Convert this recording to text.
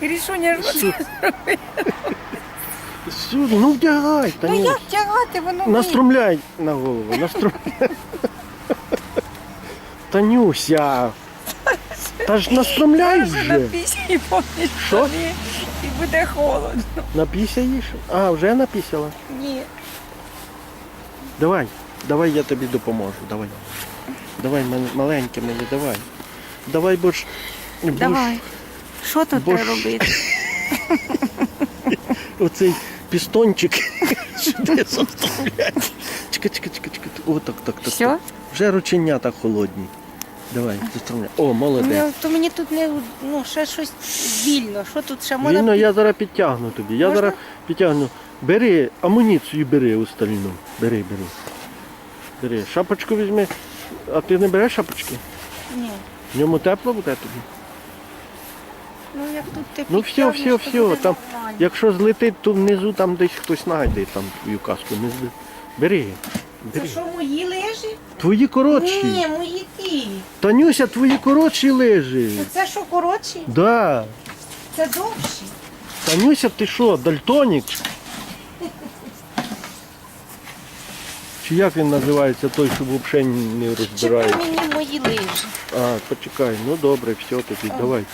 Рішуня ж Сю- Сюди, ну вдягай, та Ну ні. як тягати, воно вміє. Наструмляй на голову, наструмляй. Танюся. Та ж наструмляй Може на вже. пісні поміж Що? штани, і буде холодно. Напісяєш? А, вже напісяла. Ні. Давай, давай я тобі допоможу. Давай. Давай, мен- маленьке мене, давай. Давай, бо ж. бо ж Давай. Що тут бо треба ж- робити? Оцей пістончик сюди заструмлять. Чекай, чекай, чекай, чекай. О, так, так, так. Все? так. Вже рученята холодні. Давай, заструмляй. О, молодець. Ну, то мені тут не ну, ще щось вільно. Що тут ще можна? Вільно, я зараз підтягну тобі. Я Можна? зараз підтягну. Бери амуніцію, бери остальну. Бери, бери. Бери. Шапочку візьми. А ти не береш шапочки? Ні. В ньому тепло буде тобі? Ну як тут ти Ну все, підтягнеш, все, то все. буде Там, нормально. якщо злетить, то внизу там десь хтось знайде там твою каску. Не зли... Бери. Це Бери. що, мої лежі? Твої коротші. Ні, мої ті. Танюся, твої коротші лежи. Ну, Це що, коротші? Да. Це довші. Танюся, ти що, дальтонік? Чи як він називається той, що взагалі не Чекай розбирає? мені мої лижі. А, почекай, ну добре, все тоді, давай.